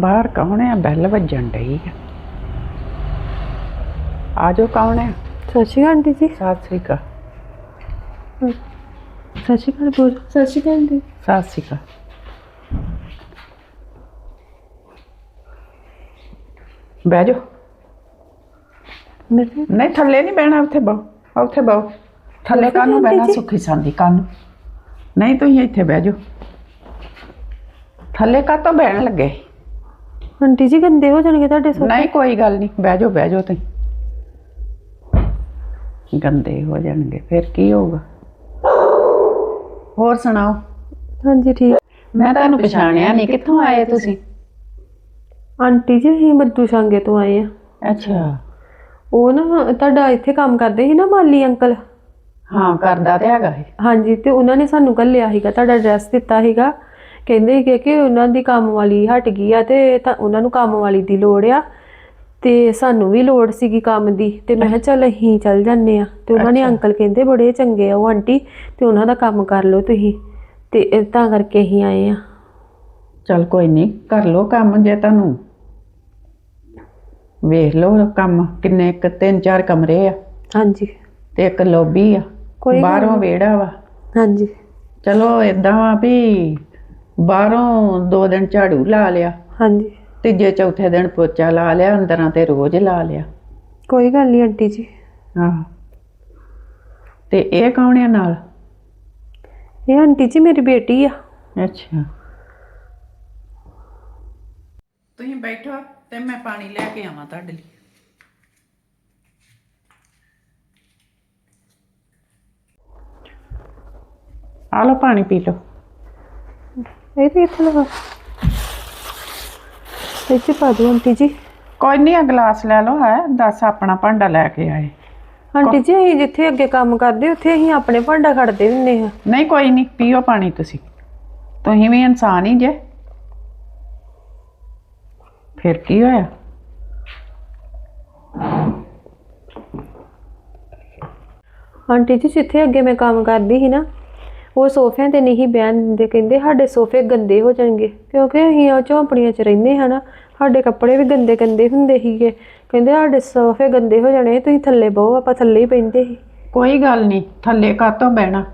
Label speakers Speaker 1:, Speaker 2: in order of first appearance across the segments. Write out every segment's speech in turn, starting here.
Speaker 1: ਬਾਹਰ ਕੌਣ ਆ? ਬੈਲ ਵੱਜਣ ਡਈ ਆ। ਆਜੋ ਕੌਣ ਆ?
Speaker 2: ਸਤਿ ਸ਼੍ਰੀ ਅਕਾਲ ਆਂਟੀ ਜੀ।
Speaker 1: ਸਤਿ ਸ੍ਰੀ ਅਕਾਲ।
Speaker 2: ਸਤਿ ਸ਼੍ਰੀ ਅਕਾਲ ਬੋਲ। ਸਤਿ ਸ਼੍ਰੀ ਅਕਾਲ ਆਂਟੀ
Speaker 1: ਸਤਿ ਸ੍ਰੀ ਅਕਾਲ। ਬਹਿ ਜਾਓ।
Speaker 2: ਮੈਂ
Speaker 1: ਨਹੀਂ ਥੱਲੇ ਨਹੀਂ ਬਹਿਣਾ ਉੱਥੇ ਬਹੁ। ਉੱਥੇ ਬਹੁ। ਥੱਲੇ ਕਾਹਨੂੰ ਬਹਿਣਾ? ਸੁੱਖੀ ਸੰਦੀ ਕਾਹਨੂੰ ਨਹੀਂ ਤੁਸੀਂ ਇੱਥੇ ਬਹਿ ਜਾਓ। ਥੱਲੇ ਕਾਹਤੋਂ ਬਹਿਣ ਲੱਗੇ?
Speaker 2: ਆਂਟੀ ਜੀ ਗੰਦੇ ਹੋ ਜਾਣਗੇ ਤੁਹਾਡੇ ਸੋਫੇ
Speaker 1: ਨਹੀਂ ਕੋਈ ਗੱਲ ਨਹੀਂ। ਬਹਿ ਜਾਓ ਬਹਿ ਜਾਓ ਤੁਸੀਂ। ਗੰਦੇ ਹੋ ਜਾਣਗੇ ਫਿਰ ਕੀ ਹੋਊਗਾ? ਹੋਰ ਸੁਣਾਓ?
Speaker 2: ਹਾਂਜੀ ਠੀਕ।
Speaker 1: ਮੈਂ ਤੁਹਾਨੂੰ ਪਛਾਣਿਆ ਨਹੀਂ। ਕਿੱਥੋਂ ਆਏ ਤੁਸੀਂ?
Speaker 2: ਆਂਟੀ ਜੀ ਅਸੀਂ ਬੱਦੂ ਸ਼ਾਂਗੇ ਤੋਂ ਆਏ ਆ।
Speaker 1: ਅੱਛਾ।
Speaker 2: ਉਹ ਨਾ ਤੁਹਾਡਾ ਇੱਥੇ ਕੰਮ ਕਰਦੇ ਸੀ ਨਾ ਮਾਲੀ ਅੰਕਲ?
Speaker 1: ਹਾਂ ਕਰਦਾ ਤੇ ਹੈਗਾ ਇਹ
Speaker 2: ਹਾਂਜੀ ਤੇ ਉਹਨਾਂ ਨੇ ਸਾਨੂੰ ਘੱਲਿਆ ਸੀਗਾ ਤੁਹਾਡਾ ਐਡਰੈਸ ਦਿੱਤਾ ਸੀਗਾ। ਕਹਿੰਦੇ ਸੀਗੇ ਕਿ ਉਹਨਾਂ ਦੀ ਕੰਮ ਵਾਲੀ ਹਟ ਗਈ ਆ ਤੇ ਤਾਂ ਉਹਨਾਂ ਨੂੰ ਕੰਮ ਵਾਲੀ ਦੀ ਲੋੜ ਆ ਤੇ ਸਾਨੂੰ ਵੀ ਲੋੜ ਸੀਗੀ ਕੰਮ ਦੀ ਤੇ ਮੈਂ ਕਿਹਾ ਚੱਲ ਅਸੀਂ ਚੱਲ ਜਾਂਦੇ ਆ। ਤੇ ਉਹਨਾਂ ਨੇ। ਅੰਕਲ ਕਹਿੰਦੇ ਬੜੇ ਚੰਗੇ ਆ ਉਹ ਆਂਟੀ ਤੇ ਉਹਨਾਂ ਦਾ ਕੰਮ ਕਰ ਲਓ ਤੁਸੀਂ ਤੇ ਇਹ ਤਾਂ ਕਰਕੇ ਅਸੀਂ ਆਏ ਆ।
Speaker 1: ਚਲ ਕੋਈ ਨਹੀਂ ਕਰ ਲੋ ਕੰਮ ਜੇ ਤੁਹਾਨੂੰ। ਵੇਖ ਲਓ ਕੰਮ ਕਿੰਨੇ ਇੱਕ ਤਿੰਨ ਚਾਰ ਕਮਰੇ ਆ।
Speaker 2: ਹਾਂਜੀ।
Speaker 1: ਤੇ ਇੱਕ ਲੌਬੀ ਆ। ਬਾਹਰੋਂ
Speaker 2: ਨੀ।
Speaker 1: ਵਿਹੜਾ ਵਾ।
Speaker 2: ਹਾਂਜੀ।
Speaker 1: ਚਲੋ ਇਦਾਂ ਵਾ ਵੀ ਬਾਹਰੋਂ ਦੋ ਦਿਨ ਝਾੜੂ ਲਾ ਲਿਆ
Speaker 2: ਹਾਂਜੀ।
Speaker 1: ਤੀਜੇ ਚੌਥੇ ਦਿਨ ਪੋਚਾ ਲਾ ਲਿਆ ਅੰਦਰਾਂ ਤੇ ਰੋਜ਼ ਲਾ ਲਿਆ।
Speaker 2: ਕੋਈ ਗੱਲ ਨਹੀਂ ਆਂਟੀ ਜੀ।
Speaker 1: ਆਹ ਤੇ ਇਹ ਕੌਣ ਆ ਨਾਲ?
Speaker 2: ਇਹ ਆਂਟੀ ਜੀ ਮੇਰੀ ਬੇਟੀ ਆ।
Speaker 1: ਅੱਛਾ। ਤੁਸੀਂ ਬੈਠੋ ਤੇ ਮੈਂ ਪਾਣੀ ਲੈ ਕੇ ਆਵਾਂ ਤੁਹਾਡੇ ਲਈ। ਆ ਲਓ ਪਾਣੀ ਪੀ ਲਓ।
Speaker 2: ਇਹ ਤੇ ਇੱਥੇ ਲਗਾ ਇੱਥੇ ਪਾ ਦਿਓ ਆਂਟੀ ਜੀ।
Speaker 1: ਕੋਈ ਨਹੀਂ ਆ ਗਲਾਸ ਲੈ ਲਓ ਹੈ। ਦੱਸ ਆਪਣਾ ਭਾਂਡਾ ਲੈ ਕੇ ਆਏ।
Speaker 2: ਆਂਟੀ ਜੀ ਅਸੀਂ ਜਿੱਥੇ ਅੱਗੇ ਕੰਮ ਕਰਦੇ ਉੱਥੇ ਅਸੀਂ ਆਪਣੇ ਭਾਂਡਾ ਖੜਦੇ ਹੁੰਦੇ ਆ
Speaker 1: ਨਹੀਂ ਕੋਈ ਨਹੀਂ ਪੀਓ ਪਾਣੀ ਤੁਸੀਂ। ਤੁਸੀਂ ਵੀ ਇਨਸਾਨ ਹੀ ਜੇ। ਫਿਰ ਕੀ ਹੋਇਆ?
Speaker 2: ਆਂਟੀ ਜੀ ਜਿੱਥੇ ਅੱਗੇ ਮੈਂ ਕੰਮ ਕਰਦੀ ਸੀ ਨਾ ਉਹ ਸੋਫਿਆਂ ਤੇ ਨਹੀਂ ਬਹਿਣ ਦਿੰਦੇ ਕਹਿੰਦੇ ਸਾਡੇ ਸੋਫੇ ਗੰਦੇ ਹੋ ਜਾਣਗੇ। ਕਿਉਂਕਿ ਅਸੀਂ ਉਹ ਝੌਂਪੜੀਆਂ 'ਚ ਰਹਿੰਦੇ ਹਾਂ ਨਾ ਸਾਡੇ ਕੱਪੜੇ ਵੀ ਗੰਦੇ ਗੰਦੇ ਹੁੰਦੇ ਸੀਗੇ। ਕਹਿੰਦੇ ਸਾਡੇ ਸੋਫੇ ਗੰਦੇ ਹੋ ਜਾਣੇ ਤੁਸੀਂ ਥੱਲੇ ਬਹੋ ਆਪਾਂ ਥੱਲੇ ਹੀ ਪੈਂਦੇ ਸੀ।
Speaker 1: ਕੋਈ ਗੱਲ ਨਹੀਂ ਥੱਲੇ ਕਾਤੋਂ ਬਹਿਣਾ?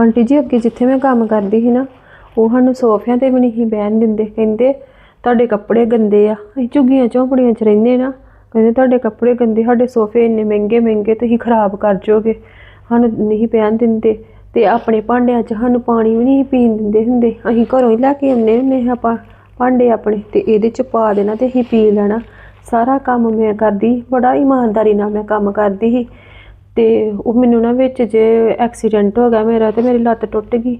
Speaker 2: ਆਂਟੀ ਜੀ ਅੱਗੇ ਜਿੱਥੇ ਮੈਂ ਕੰਮ ਕਰਦੀ ਸੀ ਨਾ ਉਹ ਸਾਨੂੰ ਸੋਫਿਆਂ ਤੇ ਵੀ ਨਹੀਂ ਬਹਿਣ ਦਿੰਦੇ। ਕਹਿੰਦੇ ਤੁਹਾਡੇ ਕੱਪੜੇ ਗੰਦੇ ਆ ਅਸੀਂ ਝੁੱਗੀਆਂ ਝੌਂਪੜੀਆਂ 'ਚ ਰਹਿੰਦੇ ਨਾ ਕਹਿੰਦੇ ਤੁਹਾਡੇ ਕੱਪੜੇ ਗੰਦੇ ਸਾਡੇ ਸੋਫੇ ਇੰਨੇ ਮਹਿੰਗੇ ਮਹਿੰਗੇ ਤੁਸੀਂ ਖਰਾਬ ਕਰ ਜਾਓਗੇ। ਸਾਨੂੰ ਨਹੀਂ ਬਹਿਣ ਦਿੰਦੇ। ਤੇ ਆਪਣੇ ਭਾਂਡਿਆਂ 'ਚ ਸਾਨੂੰ ਪਾਣੀ ਵੀ ਨਹੀਂ ਪੀਣ ਦਿੰਦੇ ਹੁੰਦੇ। ਅਸੀਂ ਘਰੋਂ ਹੀ ਲੈ ਕੇ ਆਉਂਦੇ ਹੁੰਦੇ ਹਾਂ ਆਪਾਂ ਭਾਂਡੇ ਆਪਣੇ ਤੇ ਇਹਦੇ 'ਚ ਪਾ ਦੇਣਾ ਤੇ ਅਸੀਂ ਪੀ ਲੈਣਾ। ਸਾਰਾ ਕੰਮ ਮੈਂ ਕਰਦੀ, ਬੜਾ ਇਮਾਨਦਾਰੀ ਨਾਲ ਮੈਂ ਕੰਮ ਕਰਦੀ ਸੀ। ਤੇ ਉਹ ਮੈਨੂੰ ਨਾ ਵਿੱਚ ਜੇ ਐਕਸੀਡੈਂਟ ਹੋ ਗਿਆ ਮੇਰਾ ਤੇ ਮੇਰੀ ਲੱਤ ਟੁੱਟ ਗਈ।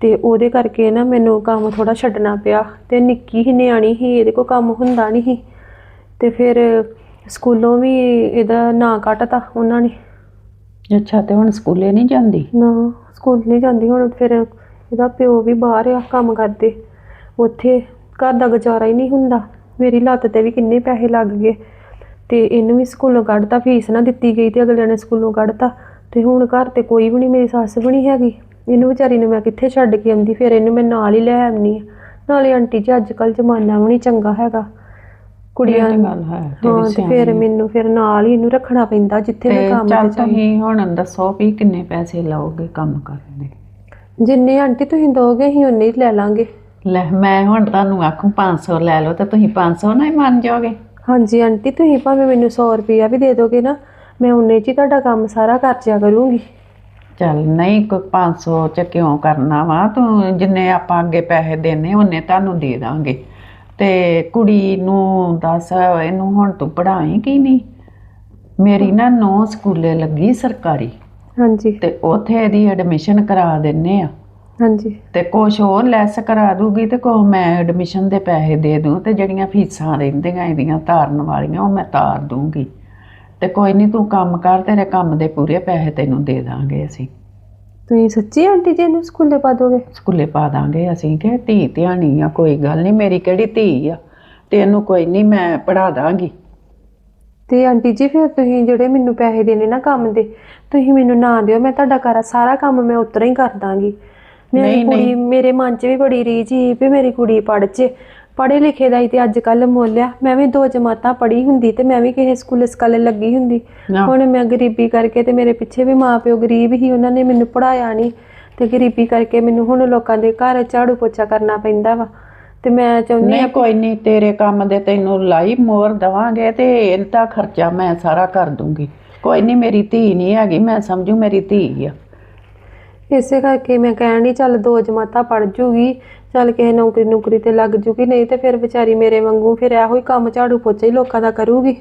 Speaker 2: ਤੇ ਉਹਦੇ ਕਰਕੇ ਨਾ ਮੈਨੂੰ ਕੰਮ ਥੋੜਾ ਛੱਡਣਾ ਪਿਆ ਤੇ ਨਿੱਕੀ ਹੀ ਨਿਆਣੀ ਸੀ, ਇਹਦੇ ਕੋ ਕੰਮ ਹੁੰਦਾ ਨਹੀਂ ਸੀ। ਤੇ ਫਿਰ ਸਕੂਲੋਂ ਵੀ ਇਹਦਾ ਨਾਂ ਕੱਟਤਾ ਉਹਨਾਂ ਨੇ।
Speaker 1: ਅੱਛਾ ਤੇ ਹੁਣ ਸਕੂਲੇ ਨਹੀਂ ਜਾਂਦੀ?
Speaker 2: ਨਾ, ਸਕੂਲ ਨਹੀਂ ਜਾਂਦੀ, ਹੁਣ ਫਿਰ ਇਹਦਾ ਪਿਓ ਵੀ ਬਾਹਰ ਆ, ਕੰਮ ਕਰਦੇ। ਉੱਥੇ ਘਰ ਦਾ ਗੁਜ਼ਾਰਾ ਹੀ ਨਹੀਂ ਹੁੰਦਾ। ਮੇਰੀ ਲੱਤ ਤੇ ਵੀ ਕਿੰਨੇ ਪੈਸੇ ਲੱਗ ਗਏ। ਤੇ ਇਹਨੂੰ ਵੀ ਸਕੂਲੋਂ ਕੱਢਤਾ, ਫੀਸ ਨਾ ਦਿੱਤੀ ਗਈ ਤੇ ਅਗਲੇ ਨੇ ਸਕੂਲੋਂ ਕੱਢਤਾ। ਤੇ ਹੁਣ ਘਰ ਤੇ ਕੋਈ ਵੀ ਨਹੀਂ, ਮੇਰੀ ਸੱਸ ਵੀ ਨਹੀਂ ਹੈਗੀ। ਇਹਨੂੰ ਵਿਚਾਰੀ ਨੂੰ ਮੈਂ ਕਿੱਥੇ ਛੱਡ ਕੇ ਆਉਂਦੀ, ਫਿਰ ਇਹਨੂੰ ਮੈਂ ਨਾਲ ਹੀ ਲੈ ਆਉਣੀ ਆ ਨਾਲੇ ਆਂਟੀ ਜੀ ਅੱਜ ਕੱਲ ਜ਼ਮਾਨਾ ਵੀ ਨਹੀਂ ਚੰਗਾ ਹੈਗਾ। ਕੁੜੀਆਂ
Speaker 1: ਇਹ ਤਾਂ ਗੱਲ ਹੈ,
Speaker 2: ਹਾਂ ਤੇ ਫਿਰ। ਮੈਨੂੰ ਫਿਰ ਨਾਲ ਹੀ ਇਹਨੂੰ ਰੱਖਣਾ ਪੈਂਦਾ ਜਿੱਥੇ ਮੈਂ ਕੰਮ ਤੇ
Speaker 1: ਤੁਸੀਂ ਹੁਣ ਦੱਸੋ ਵੀ ਕਿੰਨੇ ਪੈਸੇ ਲਾਓਗੇ ਕੰਮ ਕਰਨ ਦੇ?
Speaker 2: ਜਿੰਨੇ ਆਂਟੀ ਤੁਸੀਂ ਦੋਗੇ ਅਸੀਂ ਉਨੇ ਹੀ ਲੈ ਲਾਂਗੇ।
Speaker 1: ਲੈ ਮੈਂ ਹੁਣ ਤੁਹਾਨੂੰ ਆਖੂ 500 ਲੈ ਲਓ ਤੇ ਤੁਸੀਂ 500 ਨਾਲ ਹੀ ਮੰਨ ਜਾਓਗੇ।
Speaker 2: ਹਾਂਜੀ ਆਂਟੀ ਤੁਸੀਂ ਭਾਵੇਂ ਮੈਨੂੰ 100 ਰੁਪਿਆ ਵੀ ਦੇ ਦੋਗੇ ਨਾ ਮੈਂ ਉਨੇ 'ਚ ਹੀ ਤੁਹਾਡਾ ਕੰਮ ਸਾਰਾ ਕਰ ਜਿਆ ਕਰੂੰਗੀ।
Speaker 1: ਚੱਲ ਨਹੀਂ ਕੋਈ 500 ਚ ਕਿਉਂ ਕਰਨਾ ਵਾ? ਤੂੰ ਜਿੰਨੇ ਆਪਾਂ ਅੱਗੇ ਪੈਸੇ ਦੇਣੇ ਉਹਨੇ ਤੁਹਾਨੂੰ ਦੇ ਦਾਂਗੇ। ਤੇ ਕੁੜੀ ਨੂੰ ਦੱਸ ਇਹਨੂੰ ਹੁਣ ਤੂੰ ਪੜ੍ਹਾਈ ਕੀ ਨਹੀਂ? ਮੇਰੀ ਨਾ ਨੌ ਸਕੂਲੇ ਲੱਗੀ ਸਰਕਾਰੀ।
Speaker 2: ਹਾਂਜੀ।
Speaker 1: ਤੇ ਉਥੇ ਇਹਦੀ ਐਡਮਿਸ਼ਨ ਕਰਾ ਦਿੰਨੇ ਆ।
Speaker 2: ਹਾਂਜੀ।
Speaker 1: ਤੇ ਕੁਛ ਹੋਰ ਲੈਸ ਕਰਾ ਦੂਗੀ ਤੇ ਕੋ ਮੈਂ ਐਡਮਿਸ਼ਨ ਦੇ ਪੈਸੇ ਦੇ ਦੂੰ ਤੇ ਜਿਹੜੀਆਂ ਫੀਸਾਂ ਰਹਿੰਦੀਆਂ ਇਹਦੀਆਂ ਤਾਰਨ ਵਾਲੀਆਂ ਉਹ ਮੈਂ ਤਾਰ ਦੂੰਗੀ। ਤੇ ਕੋਈ ਨਹੀਂ ਤੂੰ ਕੰਮ ਕਰ ਤੇਰੇ ਕੰਮ ਦੇ ਪੂਰੇ ਪੈਸੇ ਤੈਨੂੰ ਦੇ ਦਾਂਗੇ ਅਸੀਂ।
Speaker 2: ਤੁਸੀਂ ਸੱਚੀ ਆਂਟੀ ਜੀ ਨੂੰ ਸਕੂਲੇ ਪਾ ਦੋਗੇ?
Speaker 1: ਸਕੂਲੇ ਪਾ ਦਾਂਗੇ ਅਸੀਂ ਕਿ ਧੀ ਧਿਆਣੀ ਆ ਕੋਈ ਗੱਲ ਨਹੀਂ ਮੇਰੀ ਕਿਹੜੀ ਧੀ ਆ ਤੇ ਇਹਨੂੰ ਕੋਈ ਨਹੀਂ ਮੈਂ ਪੜਾ ਦਾਂਗੀ।
Speaker 2: ਤੇ ਆਂਟੀ ਜੀ ਫਿਰ ਤੁਸੀਂ ਜਿਹੜੇ ਮੈਨੂੰ ਪੈਸੇ ਦੇਣੇ ਨਾ ਕੰਮ ਦੇ ਤੁਸੀਂ ਮੈਨੂੰ ਨਾ ਦਿਓ ਮੈਂ ਤੁਹਾਡਾ ਕਰ ਸਾਰਾ ਕੰਮ ਮੈਂ ਉਤਰਾ ਹੀ ਕਰ ਦਾਂਗੀ। ਮੇਰੀ ਕੁੜੀ। ਮੇਰੇ ਮਨ 'ਚ ਵੀ ਬੜੀ ਰੀਝ ਸੀ ਵੀ ਮੇਰੀ ਕੁੜੀ ਪੜ੍ਹ ਜੇ ਪੜ੍ਹੇ ਲਿਖੇ ਦਾ ਹੀ ਤੇ ਅੱਜ ਕੱਲ ਮੁੱਲ ਆ। ਮੈਂ ਵੀ ਦੋ ਜਮਾਤਾਂ ਪੜ੍ਹੀ ਹੁੰਦੀ ਤੇ ਮੈਂ ਵੀ ਕਿਸੇ ਸਕੂਲ ਸਕਾਲੇ ਲੱਗੀ ਹੁੰਦੀ।
Speaker 1: ਨਾ।
Speaker 2: ਹੁਣ ਮੈਂ ਗਰੀਬੀ ਕਰਕੇ ਤੇ ਮੇਰੇ ਪਿੱਛੇ ਵੀ ਮਾਪਿਓ ਗਰੀਬ ਹੀ ਉਹਨਾਂ ਨੇ ਮੈਨੂੰ ਪੜਾਇਆ ਨਹੀਂ ਤੇ ਗਰੀਬੀ ਕਰਕੇ ਮੈਨੂੰ ਹੁਣ ਲੋਕਾਂ ਦੇ ਘਰ ਝਾੜੂ ਪੋਚਾ ਕਰਨਾ ਪੈਂਦਾ ਵਾ। ਤੇ ਮੈਂ ਚਾਹੁੰਦੀ
Speaker 1: ਨਹੀਂ ਕੋਈ ਨਹੀਂ ਤੇਰੇ ਕੰਮ ਦੇ ਤੈਨੂੰ ਲਾਈ ਮੋਰ ਦਵਾਂਗੇ ਤੇ ਇਹਦਾ ਖਰਚਾ ਮੈਂ ਸਾਰਾ ਕਰ ਦੂੰਗੀ। ਕੋਈ ਨਹੀਂ ਮੇਰੀ ਧੀ ਨਹੀਂ ਹੈਗੀ ਮੈਂ ਸਮਝੂ ਮੇਰੀ ਧੀ ਆ।
Speaker 2: ਇਸੇ ਕਰਕੇ ਮੈਂ ਕਹਿਣ ਦੀ ਚੱਲ ਦੋ ਜਮਾਤਾਂ ਪੜ ਜੂਗੀ ਚੱਲ ਕਿਸੇ ਨੌਕਰੀ ਨੌਕਰੀ ਤੇ ਲੱਗ ਜੂਗੀ ਨਹੀਂ ਤੇ ਫਿਰ ਵਿਚਾਰੀ ਮੇਰੇ ਵਾਂਗੂ ਫਿਰ ਇਹੋ ਹੀ ਕੰਮ ਝਾੜੂ ਪੋਚਾ ਹੀ ਲੋਕਾਂ ਦਾ ਕਰੂਗੀ।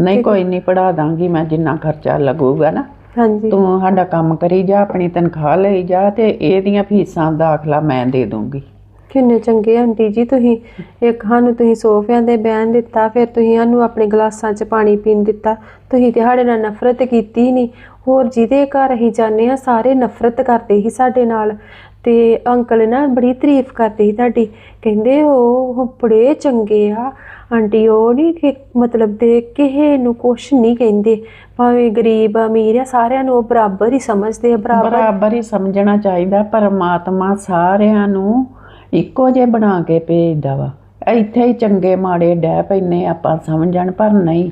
Speaker 1: ਨਹੀਂ ਕੋਈ ਨਹੀਂ ਪੜਾ ਦਾਂਗੀ ਮੈਂ ਜਿੰਨਾ ਖਰਚਾ ਲੱਗੂਗਾ ਨਾ।
Speaker 2: ਹਾਂਜੀ।
Speaker 1: ਤੂੰ ਸਾਡਾ ਕੰਮ ਕਰੀ ਜਾ ਆਪਣੀ ਤਨਖਾਹ ਲਈ ਜਾ ਤੇ ਇਹਦੀਆਂ ਫੀਸਾਂ ਦਾਖਲਾ ਮੈਂ ਦੇ ਦੂੰਗੀ।
Speaker 2: ਕਿੰਨੇ ਚੰਗੇ ਆਂਟੀ ਜੀ, ਤੁਸੀਂ ਇੱਕ ਸਾਨੂੰ ਤੁਸੀਂ ਸੋਫਿਆਂ ਤੇ ਬਹਿਣ ਦਿੱਤਾ, ਫਿਰ ਤੁਸੀਂ ਸਾਨੂੰ ਆਪਣੇ ਗਲਾਸਾਂ 'ਚ ਪਾਣੀ ਪੀਣ ਦਿੱਤਾ। ਤੁਸੀਂ ਤੇ ਸਾਡੇ ਨਾਲ ਨਫ਼ਰਤ ਕੀਤੀ ਨਹੀਂ ਹੋਰ ਜਿਹਦੇ ਘਰ ਅਸੀਂ ਜਾਂਦੇ ਆ ਸਾਰੇ ਨਫ਼ਰਤ ਕਰਦੇ ਸੀ ਸਾਡੇ ਨਾਲ। ਤੇ ਅੰਕਲ ਨਾ ਬੜੀ ਤਾਰੀਫ ਕਰਦੇ ਸੀ ਤੁਹਾਡੀ। ਕਹਿੰਦੇ, ਉਹ ਬੜੇ ਚੰਗੇ ਆ। ਆਂਟੀ, ਉਹ ਨਹੀਂ ਕਿ ਮਤਲਬ ਦੇ ਕਿਸੇ ਨੂੰ ਕੁਛ ਨਹੀਂ ਕਹਿੰਦੇ। ਭਾਵੇਂ ਗਰੀਬ, ਅਮੀਰ ਆ, ਸਾਰਿਆਂ ਨੂੰ ਉਹ ਬਰਾਬਰ ਹੀ ਸਮਝਦੇ ਆ, ਬਰਾਬਰ
Speaker 1: ਬਰਾਬਰ ਹੀ ਸਮਝਣਾ ਚਾਹੀਦਾ। ਪਰਮਾਤਮਾ ਸਾਰਿਆਂ ਨੂੰ ਇੱਕੋ ਜਿਹੇ ਬਣਾ ਕੇ ਭੇਜਦਾ ਵਾ। ਇੱਥੇ ਹੀ ਚੰਗੇ ਮਾੜੇ ਡਹਿ ਪੈਨੇ ਆਪਾਂ ਸਮਝਣ ਪਰ ਨਹੀਂ।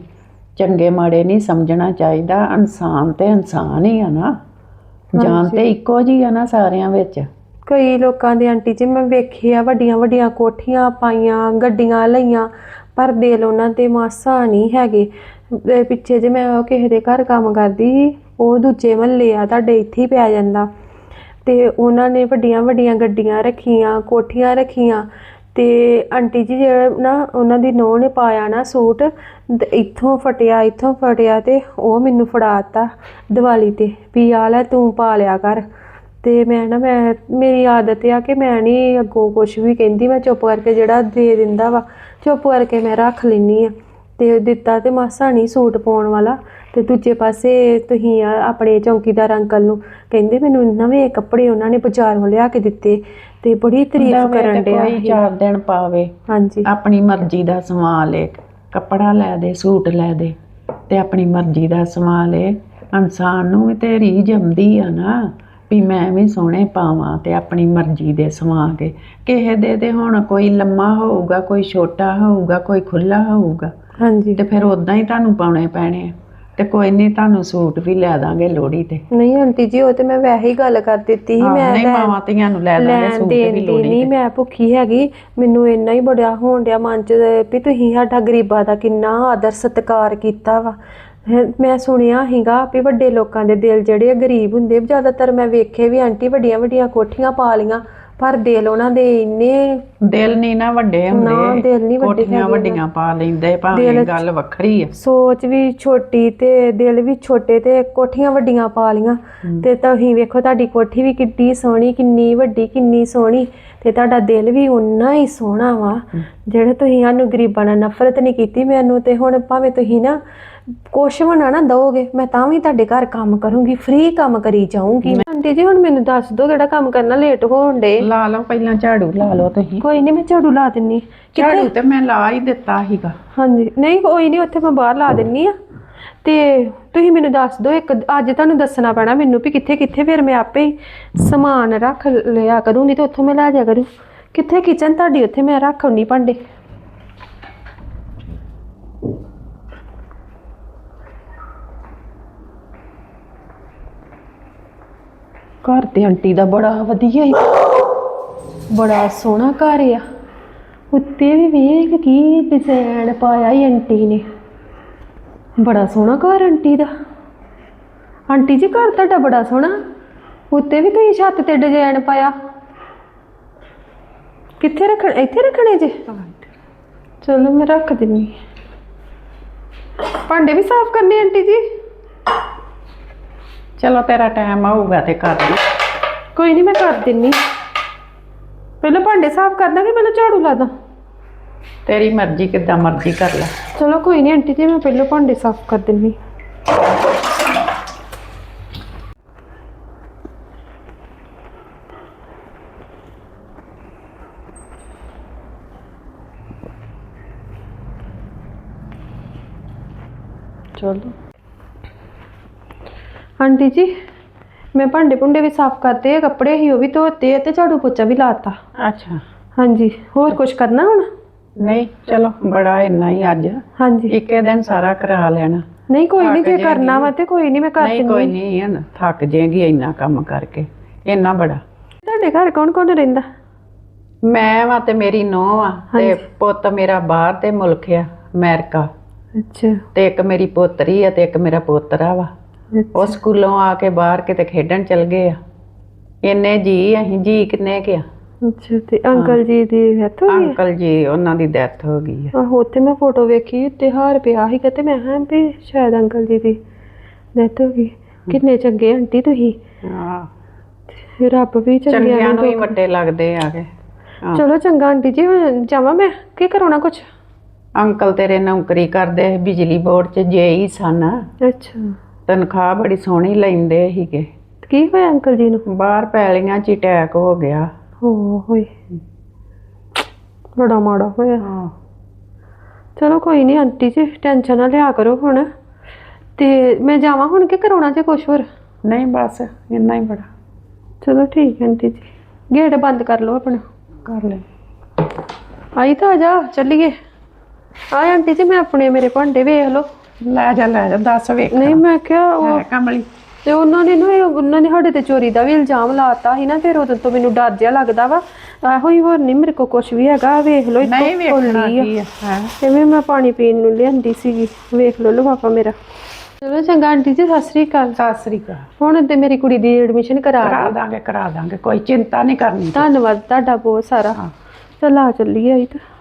Speaker 1: ਚੰਗੇ ਮਾੜੇ ਨਹੀਂ ਸਮਝਣਾ ਚਾਹੀਦਾ। ਇਨਸਾਨ ਤੇ ਇਨਸਾਨ ਹੀ ਆ ਨਾ। ਜਾਨ ਤੇ ਇੱਕੋ ਜੀ ਆ ਨਾ ਸਾਰਿਆਂ ਵਿੱਚ।
Speaker 2: ਕਈ ਲੋਕਾਂ ਦੇ ਆਂਟੀ ਜੀ ਮੈਂ ਵੇਖਿਆ ਵੱਡੀਆਂ ਵੱਡੀਆਂ ਕੋਠੀਆਂ ਪਾਈਆਂ ਗੱਡੀਆਂ ਲਈਆਂ ਪਰ ਦਿਲ ਉਹਨਾਂ ਤੇ ਮਾਸਾ ਨਹੀਂ ਹੈਗੇ। ਪਿੱਛੇ ਜੇ ਮੈਂ ਉਹ ਕਿਸੇ ਦੇ ਘਰ ਕੰਮ ਕਰਦੀ ਸੀ ਉਹ ਦੂਜੇ ਮਹੱਲੇ ਆ ਤੁਹਾਡੇ ਇੱਥੇ ਹੀ ਪੈ ਜਾਂਦਾ। ਤੇ ਉਹਨਾਂ ਨੇ ਵੱਡੀਆਂ ਵੱਡੀਆਂ ਗੱਡੀਆਂ ਰੱਖੀਆਂ, ਕੋਠੀਆਂ ਰੱਖੀਆਂ ਤੇ ਆਂਟੀ ਜੀ ਜਿਹੜਾ ਨਾ ਉਹਨਾਂ ਦੀ ਨੂੰਹ ਨੇ ਪਾਇਆ ਨਾ ਸੂਟ ਇੱਥੋਂ ਫਟਿਆ ਇੱਥੋਂ ਫਟਿਆ ਤੇ ਉਹ ਮੈਨੂੰ ਫੜਾਤਾ ਦੀਵਾਲੀ ਤੇ ਵੀ ਆ ਲੈ ਤੂੰ ਪਾ ਲਿਆ ਕਰ। ਤੇ ਮੈਂ ਨਾ, ਮੈਂ, ਮੇਰੀ ਆਦਤ ਆ ਕਿ ਮੈਂ ਨਹੀਂ ਅੱਗੋਂ ਕੁਝ ਵੀ ਕਹਿੰਦੀ, ਮੈਂ ਚੁੱਪ ਕਰਕੇ ਜਿਹੜਾ ਦੇ ਦਿੰਦਾ ਵਾ, ਚੁੱਪ ਕਰਕੇ ਮੈਂ ਰੱਖ ਲੈਨੀ ਆ। ਤੇ ਦਿੱਤਾ ਤੇ ਮਾਸਾ ਨਹੀਂ ਸੂਟ ਪਾਉਣ ਵਾਲਾ। ਤੇ ਦੂਜੇ ਪਾਸੇ ਤੁਸੀਂ ਆ- ਆਪਣੇ ਚੌਕੀਦਾਰ ਅੰਕਲ ਨੂੰ ਕਹਿੰਦੇ ਮੈਨੂੰ ਨਵੇਂ ਕੱਪੜੇ ਉਹਨਾਂ ਨੇ ਬਾਜ਼ਾਰੋਂ ਲਿਆ ਕੇ ਦਿੱਤੇ ਤੇ ਬੜੀ ਤਾਰੀਫ ਕਰਨ ਡਿਆ
Speaker 1: ਕੋਈ। ਚਾਰ ਦਿਨ ਪਾਵੇ।
Speaker 2: ਹਾਂਜੀ।
Speaker 1: ਆਪਣੀ ਮਰਜ਼ੀ ਦਾ ਸਮਾਨ ਲੈ ਕੱਪੜਾ ਲੈ ਦੇ ਸੂਟ ਲੈ ਦੇ ਤੇ ਆਪਣੀ ਮਰਜ਼ੀ ਦਾ ਸਮਾਨ ਲੈ। ਇਨਸਾਨ ਨੂੰ ਵੀ ਤੇ ਰੀਝ ਆਉਂਦੀ ਆ ਨਾ। ਵੀ ਮੈਂ ਵੀ ਸੋਹਣੇ ਪਾਵਾਂ ਤੇ ਆਪਣੀ ਮਰਜ਼ੀ ਦੇ ਸਵਾ ਕੇ। ਕਿਸੇ ਦੇ ਤੇ ਹੁਣ ਕੋਈ ਲੰਮਾ ਹੋਊਗਾ ਕੋਈ ਛੋਟਾ ਹੋਊਗਾ ਕੋਈ ਖੁੱਲਾ ਹੋਊਗਾ
Speaker 2: ਹਾਂਜੀ।
Speaker 1: ਤੇ ਫਿਰ ਉਦਾਂ ਹੀ ਤੁਹਾਨੂੰ ਪਾਉਣੇ ਪੈਣੇ ਆ। ਤੇ ਕੋਈ ਨਹੀਂ ਤੁਹਾਨੂੰ ਸੂਟ ਵੀ ਲੈ ਦਾਂਗੇ ਲੋਹੜੀ ਤੇ।
Speaker 2: ਨਹੀਂ ਆਂਟੀ ਜੀ ਉਹ ਤੇ ਮੈਂ ਵੈਸੇ ਹੀ ਗੱਲ ਕਰ ਦਿੱਤੀ ਸੀ ਮੈਂ
Speaker 1: ਨਹੀਂ ਮਾਵਾਂ ਧੀਆਂ ਨੂੰ ਲੈ ਦਾਂਗੇ ਸੂਟ ਵੀ ਲੋਹੜੀ
Speaker 2: ਨਹੀਂ ਮੈਂ ਭੁੱਖੀ ਹੈਗੀ ਮੈਨੂੰ ਇੰਨਾ ਹੀ ਬੜਾ ਹੋਣ ਡਿਆ ਮਨ ਚ ਵੀ ਤੁਸੀਂ ਸਾਡਾ ਗਰੀਬਾਂ ਦਾ ਕਿੰਨਾ ਆਦਰ ਸਤਿਕਾਰ ਕੀਤਾ ਵਾ। ਮੈਂ ਸੁਣਿਆ ਹੈਗਾ ਵੀ ਵੱਡੇ ਲੋਕਾਂ ਦੇ ਦਿਲ ਜਿਹੜੇ ਆ ਗਰੀਬ ਹੁੰਦੇ ਜ਼ਿਆਦਾਤਰ ਮੈਂ ਵੇਖੇ ਵੀ ਆਂਟੀ ਵੱਡੀਆਂ ਵੱਡੀਆਂ ਕੋਠੀਆਂ ਪਾ ਲੀਆਂ ਪਰ ਦਿਲ ਉਹਨਾਂ ਦੇ ਇੰਨੇ
Speaker 1: ਦਿਲ ਨਹੀਂ ਨਾ ਵੱਡੇ
Speaker 2: ਨਾ,
Speaker 1: ਹੁੰਦੇ।
Speaker 2: ਦਿਲ ਨਹੀਂ ਵੱਡੇ
Speaker 1: ਕੋਠੀਆਂ
Speaker 2: ਹੈਗੇ
Speaker 1: ਵੱਡੀਆਂ ਪਾ ਲੈਂਦੇ ਭਾਵੇਂ ਗੱਲ ਵੱਖਰੀ ਆ।
Speaker 2: ਸੋਚ ਵੀ ਛੋਟੀ ਤੇ ਦਿਲ ਵੀ ਛੋਟੇ ਤੇ ਕੋਠੀਆਂ ਵੱਡੀਆਂ ਪਾ ਲੀਆਂ ਤੇ ਤੁਸੀਂ ਵੇਖੋ ਤੁਹਾਡੀ ਕੋਠੀ ਵੀ ਕਿੱਡੀ ਸੋਹਣੀ ਕਿੰਨੀ ਵੱਡੀ ਕਿੰਨੀ ਸੋਹਣੀ। ਤੇ ਤੁਹਾਡਾ ਦਿਲ ਵੀ ਉਨਾ ਹੀ ਸੋਹਣਾ ਵਾ। ਜਿਹੜੇ ਤੁਸੀਂ ਸਾਨੂੰ ਗਰੀਬਾਂ ਨਾਲ ਨਫ਼ਰਤ ਨਹੀਂ ਕੀਤੀ ਮੈਨੂੰ ਤੇ ਹੁਣ ਭਾਵੇਂ ਤੁਸੀਂ ਨਾ ਕੁਛ ਬਣਾ ਨਾ ਦੋਗੇ ਮੈਂ ਤਾਂ ਵੀ ਤੁਹਾਡੇ ਘਰ ਕੰਮ ਕਰੂੰਗੀ ਫ੍ਰੀ ਕੰਮ ਕਰੀ ਜਾਊਂਗੀ ਆਂਟੀ ਜੀ ਹੁਣ ਮੈਨੂੰ ਦੱਸ ਦਿਓ ਕਿਹੜਾ ਕੰਮ ਕਰਨਾ ਲੇਟ ਹੋਣ ਡੇ
Speaker 1: ਲਾ ਲਓ ਪਹਿਲਾਂ ਝਾੜੂ ਲਾ ਲਓ ਤੁਸੀਂ।
Speaker 2: ਕੋਈ ਨਹੀਂ ਮੈਂ ਝਾੜੂ ਲਾ ਦਿੰਨੀ।
Speaker 1: ਝਾੜੂ ਤੇ ਮੈਂ ਲਾ ਹੀ ਦਿੱਤਾ ਸੀਗਾ।
Speaker 2: ਹਾਂਜੀ ਨਹੀਂ ਕੋਈ ਨਹੀਂ ਉੱਥੇ ਮੈਂ ਬਾਹਰ ਲਾ ਦਿੰਨੀ ਆ। ਤੇ ਤੁਸੀਂ ਮੈਨੂੰ ਦੱਸ ਦਿਓ ਇੱਕ ਅੱਜ ਤੁਹਾਨੂੰ ਦੱਸਣਾ ਪੈਣਾ ਮੈਨੂੰ ਵੀ ਕਿੱਥੇ ਕਿੱਥੇ ਫਿਰ ਮੈਂ ਆਪੇ ਹੀ ਸਮਾਨ ਰੱਖ ਲਿਆ ਕਰੂੰਗੀ ਤੇ ਉੱਥੋਂ ਮੈਂ ਲੈ ਜਾ ਕਰੂ। ਕਿੱਥੇ ਕਿਚਨ ਤੁਹਾਡੀ ਉੱਥੇ ਮੈਂ ਰੱਖ ਆਉਣੀ ਭਾਂਡੇ।
Speaker 1: ਘਰ ਤੇ ਆਂਟੀ ਦਾ ਬੜਾ ਵਧੀਆ ਹੀ।
Speaker 2: ਬੜਾ ਸੋਹਣਾ ਘਰ ਆ। ਉੱਤੇ ਵੀ ਵੇਖ ਕੀ ਡਿਜ਼ਾਈਨ ਪਾਇਆ ਈ ਆਂਟੀ ਨੇ। ਬੜਾ ਸੋਹਣਾ ਘਰ ਆਂਟੀ ਦਾ। ਆਂਟੀ ਜੀ, ਘਰ ਤੁਹਾਡਾ ਬੜਾ ਸੋਹਣਾ। ਉੱਤੇ ਵੀ ਤੁਸੀਂ ਛੱਤ ਤੇ ਡਿਜ਼ਾਈਨ ਪਾਇਆ। ਕਿੱਥੇ ਰੱਖਣ, ਇੱਥੇ ਰੱਖਣੇ ਜੇ? ਚਲੋ ਮੈਂ ਰੱਖ ਦਿੰਨੀ ਭਾਂਡੇ ਵੀ ਸਾਫ਼ ਕਰਨੇ ਆਂਟੀ ਜੀ?
Speaker 1: ਚਲੋ ਤੇਰਾ ਟਾਈਮ ਆਊਗਾ ਤੇ ਕਰ ਲਈ
Speaker 2: ਕੋਈ ਨਹੀਂ ਮੈਂ ਕਰ ਦਿੰਨੀ ਪਹਿਲਾਂ ਭਾਂਡੇ ਸਾਫ਼ ਕਰ ਦਾਂਗੇ ਪਹਿਲਾਂ ਝਾੜੂ ਲਾ ਦਾਂ
Speaker 1: ਤੇਰੀ ਮਰਜ਼ੀ ਕਿੱਦਾਂ ਮਰਜ਼ੀ ਕਰ ਲੈ
Speaker 2: ਚਲੋ ਕੋਈ ਨਹੀਂ ਆਂਟੀ ਜੀ ਮੈਂ ਪਹਿਲਾਂ ਭਾਂਡੇ ਸਾਫ਼ ਕਰ ਦਿੰਨੀ
Speaker 1: ਚਲੋ
Speaker 2: ਆਂਟੀ ਜੀ ਮੈਂ ਭਾਂਡੇ ਭੁੰਡੇ ਵੀ ਸਾਫ਼ ਕਰਤੇ ਆ ਕੱਪੜੇ ਹੀ ਉਹ ਵੀ ਧੋਤੇ ਆ ਤੇ ਝਾੜੂ ਪੋਚਾ ਵੀ ਲਾਤਾ।
Speaker 1: ਅੱਛਾ।
Speaker 2: ਹਾਂਜੀ ਹੋਰ ਕੁਝ ਕਰਨਾ ਹੁਣ?
Speaker 1: ਨਹੀਂ ਚਲੋ ਬੜਾ ਇੰਨਾ ਹੀ ਅੱਜ।
Speaker 2: ਹਾਂਜੀ।
Speaker 1: ਇੱਕੇ ਦਿਨ ਸਾਰਾ ਕਰਾ ਲੈਣਾ।
Speaker 2: ਨਹੀਂ ਕੋਈ ਨਹੀਂ ਜੇ ਕਰਨਾ ਵਾ ਤੇ ਕੋਈ ਨਹੀਂ ਮੈਂ ਕਰ
Speaker 1: ਨਹੀਂ
Speaker 2: ਦਿੰਦੀ।
Speaker 1: ਕੋਈ ਨਹੀਂ ਹਨ ਥੱਕ ਜਾਏਗੀ ਇੰਨਾ ਕੰਮ ਕਰਕੇ। ਇੰਨਾ ਬੜਾ।
Speaker 2: ਤੁਹਾਡੇ ਘਰ ਕੌਣ ਕੌਣ ਰਹਿੰਦਾ?
Speaker 1: ਮੈਂ ਵਾ ਤੇ ਮੇਰੀ ਨੂੰਹ ਆ ਤੇ ਪੁੱਤ ਮੇਰਾ ਬਾਹਰ ਤੇ ਮੁਲਕ ਆ ਅਮਰੀਕਾ।
Speaker 2: ਅੱਛਾ।
Speaker 1: ਤੇ ਇੱਕ ਮੇਰੀ ਪੋਤਰੀ ਆ ਤੇ ਇੱਕ ਮੇਰਾ ਪੋਤਰਾ ਵਾ। ਉਹ ਸਕੂਲੋਂ ਆ ਕੇ ਬਾਹਰ ਕਿਤੇ ਖੇਡਣ ਚਲ ਗਏ ਆ। ਇੰਨੇ ਜੀ ਅਸੀਂ ਜੀ ਕਿੰਨੇ ਕਿ ਆ।
Speaker 2: ਅੱਛਾ ਤੇ ਅੰਕਲ ਜੀ ਦੀ ਡੈਥ ਹੋ ਗਈ?
Speaker 1: ਅੰਕਲ ਜੀ ਉਹਨਾਂ ਦੀ ਡੈਥ ਹੋ ਗਈ ਆ।
Speaker 2: ਆਹੋ ਉੱਥੇ ਮੈਂ ਫੋਟੋ ਵੇਖੀ ਤੇ ਹਾਰ ਪਿਆ ਸੀ ਤੇ ਮੈਂ ਹਾਂ ਵੀ ਸ਼ਾਇਦ ਅੰਕਲ ਜੀ ਦੀ ਡੈਥ ਹੋ ਗਈ। ਕਿੰਨੇ ਚੰਗੇ ਆਂਟੀ ਤੁਸੀਂ?
Speaker 1: ਹਾਂ।
Speaker 2: ਰੱਬ ਵੀ ਚੰਗਿਆਂ ਨੂੰ
Speaker 1: ਹੀ ਵੱਡੇ ਲੱਗਦੇ ਆ ਕੇ।
Speaker 2: ਚਲੋ ਚੰਗਾ ਆਂਟੀ ਜੀ ਜਾਵਾਂ ਮੈਂ? ਕੀ ਕਰਾਉਣਾ ਕੁਛ?
Speaker 1: ਅੰਕਲ ਤੇਰੇ ਨੌਕਰੀ ਕਰਦੇ ਬਿਜਲੀ ਬੋਰਡ 'ਚ ਜੇਈ ਸਨ।
Speaker 2: ਅੱਛਾ।
Speaker 1: ਤਨਖਾਹ ਬੜੀ ਸੋਹਣੀ ਲੈਂਦੇ ਸੀਗੇ।
Speaker 2: ਕੀ ਹੋਇਆ ਅੰਕਲ ਜੀ ਨੂੰ?
Speaker 1: ਬਾਹਰ ਪੈਲੀਆਂ 'ਚ ਅਟੈਕ ਹੋ ਗਿਆ।
Speaker 2: ਹੋ ਹੋਏ। ਬੜਾ ਮਾੜਾ ਹੋਇਆ। ਚਲੋ ਕੋਈ ਨਹੀਂ ਆਂਟੀ ਜੀ ਟੈਨਸ਼ਨ ਨਾ ਲਿਆ ਕਰੋ ਹੁਣ। ਤੇ ਮੈਂ ਜਾਵਾਂ ਹੁਣ ਕਿ ਕਰਾਉਣਾ ਜੇ ਕੁਛ ਹੋਰ?
Speaker 1: ਨਹੀਂ ਬਸ ਇੰਨਾ ਹੀ ਬੜਾ।
Speaker 2: ਚਲੋ ਠੀਕ ਹੈ ਆਂਟੀ ਜੀ। ਗੇਟ ਬੰਦ ਕਰ ਲਓ ਆਪਣਾ।
Speaker 1: ਕਰ ਲੈ।
Speaker 2: ਆਈ ਤਾਂ ਆ ਜਾ ਚੱਲੀਏ। ਆਏ ਆਂਟੀ ਜੀ ਮੈਂ ਆਪਣੇ ਮੇਰੇ ਭਾਂਡੇ ਵੇਖ ਲਓ।
Speaker 1: ਲੈ ਜਾ ਲੈ ਜਾ ਦੱਸ ਵੇਖ।
Speaker 2: ਨਹੀਂ ਮੈਂ ਕਿਹਾ ਉਹ
Speaker 1: ਕਮਲੀ।
Speaker 2: ਤੇ ਉਹਨਾਂ ਨੇ ਨਾ ਇਹ- ਉਹਨਾਂ ਨੇ ਸਾਡੇ ਤੇ ਚੋਰੀ ਦਾ ਵੀ ਇਲਜ਼ਾਮ ਲਾਤਾ ਸੀ ਨਾ ਫਿਰ ਉਦੋਂ ਤੋਂ ਮੈਨੂੰ ਡਰ ਜਿਹਾ ਲੱਗਦਾ ਵਾ। ਇਹੋ ਹੀ ਹੋਰ ਨਹੀਂ ਮੇਰੇ ਕੋਲ ਕੁਝ ਵੀ ਹੈਗਾ ਵੇਖ ਲਓ ਇੱਕੋ
Speaker 1: ਨਹੀਂ ਵੇਖਣਾ
Speaker 2: ਕੌਲੀ ਆ।
Speaker 1: ਕੀ ਆ ਹੈ?
Speaker 2: ਐਵੇਂ ਮੈਂ ਪਾਣੀ ਪੀਣ ਨੂੰ ਲਿਆਂਦੀ ਸੀਗੀ। ਵੇਖ ਲਓ ਲਿਫਾਫਾ ਮੇਰਾ। ਚਲੋ ਚੰਗਾ ਆਂਟੀ ਜੀ ਸਤਿ ਸ੍ਰੀ ਅਕਾਲ।
Speaker 1: ਸਤਿ ਸ੍ਰੀ ਅਕਾਲ।
Speaker 2: ਹੁਣ ਤੇ ਮੇਰੀ ਕੁੜੀ ਦੀ ਐਡਮਿਸ਼ਨ ਕਰਾ
Speaker 1: ਕਰਾ। ਦਾਂਗੇ ਕਰਾ ਦਾਂਗੇ ਕੋਈ ਚਿੰਤਾ ਨਹੀਂ ਕਰਨੀ।
Speaker 2: ਧੰਨਵਾਦ ਤੁਹਾਡਾ ਬਹੁਤ ਸਾਰਾ।
Speaker 1: ਹਾਂ।
Speaker 2: ਚਲ ਆ ਚੱਲੀਏ ਆਈ ਤਾਂ।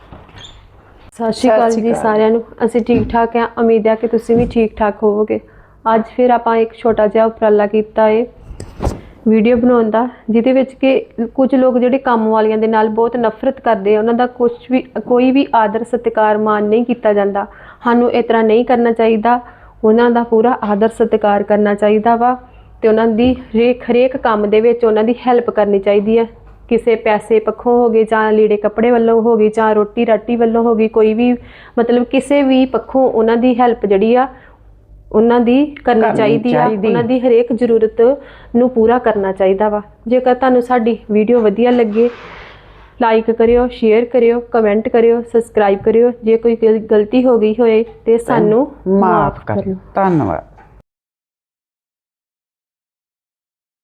Speaker 2: ਸਤਿ ਸ਼੍ਰੀ ਅਕਾਲ ਜੀ। ਸਾਰਿਆਂ ਨੂੰ। ਅਸੀਂ ਠੀਕ ਠਾਕ ਹਾਂ। ਉਮੀਦ ਹੈ ਕਿ ਤੁਸੀਂ ਵੀ ਠੀਕ ਠਾਕ ਹੋਵੋਗੇ। ਅੱਜ ਫਿਰ ਆਪਾਂ ਇੱਕ ਛੋਟਾ ਜਿਹਾ ਉਪਰਾਲਾ ਕੀਤਾ ਹੈ ਵੀਡੀਓ ਬਣਾਉਣ ਦਾ ਜਿਹਦੇ ਵਿੱਚ ਕਿ ਕੁਝ ਲੋਕ ਜਿਹੜੇ ਕੰਮ ਵਾਲੀਆਂ ਦੇ ਨਾਲ ਬਹੁਤ ਨਫ਼ਰਤ ਕਰਦੇ ਆ ਉਹਨਾਂ ਦਾ ਕੁਝ ਵੀ ਕੋਈ ਵੀ ਆਦਰ ਸਤਿਕਾਰ ਮਾਨ ਨਹੀਂ ਕੀਤਾ ਜਾਂਦਾ। ਸਾਨੂੰ ਇਸ ਤਰ੍ਹਾਂ ਨਹੀਂ ਕਰਨਾ ਚਾਹੀਦਾ। ਉਹਨਾਂ ਦਾ ਪੂਰਾ ਆਦਰ ਸਤਿਕਾਰ ਕਰਨਾ ਚਾਹੀਦਾ ਵਾ ਤੇ ਉਹਨਾਂ ਦੀ ਹਰੇਕ ਕੰਮ ਦੇ ਵਿੱਚ ਉਹਨਾਂ ਦੀ ਹੈਲਪ ਕਰਨੀ ਚਾਹੀਦੀ ਹੈ। ਕਿਸੇ ਪੈਸੇ ਪੱਖੋਂ ਹੋ ਗਏ ਜਾਂ ਲੀੜੇ ਕੱਪੜੇ ਵੱਲੋਂ ਹੋ ਗਈ ਜਾਂ ਰੋਟੀ ਰਾਟੀ ਵੱਲੋਂ ਹੋ ਗਈ ਕੋਈ ਵੀ ਮਤਲਬ ਕਿਸੇ ਵੀ ਪੱਖੋਂ ਉਹਨਾਂ ਦੀ ਹੈਲਪ ਜਿਹੜੀ ਆ ਉਹਨਾਂ ਦੀ ਕਰਨੀ ਚਾਹੀਦੀ ਆ। ਉਹਨਾਂ ਦੀ ਹਰੇਕ ਜ਼ਰੂਰਤ ਨੂੰ ਪੂਰਾ ਕਰਨਾ ਚਾਹੀਦਾ ਵਾ। ਜੇਕਰ ਤੁਹਾਨੂੰ ਸਾਡੀ ਵੀਡੀਓ ਵਧੀਆ ਲੱਗੇ ਲਾਈਕ ਕਰਿਓ ਸ਼ੇਅਰ ਕਰਿਓ ਕਮੈਂਟ ਕਰਿਓ ਸਬਸਕ੍ਰਾਈਬ ਕਰਿਓ। ਜੇ ਕੋਈ ਗਲ- ਗਲਤੀ ਹੋ ਗਈ ਹੋਏ ਤੇ ਸਾਨੂੰ
Speaker 1: ਮਾਫ ਕਰ ਧੰਨਵਾਦ।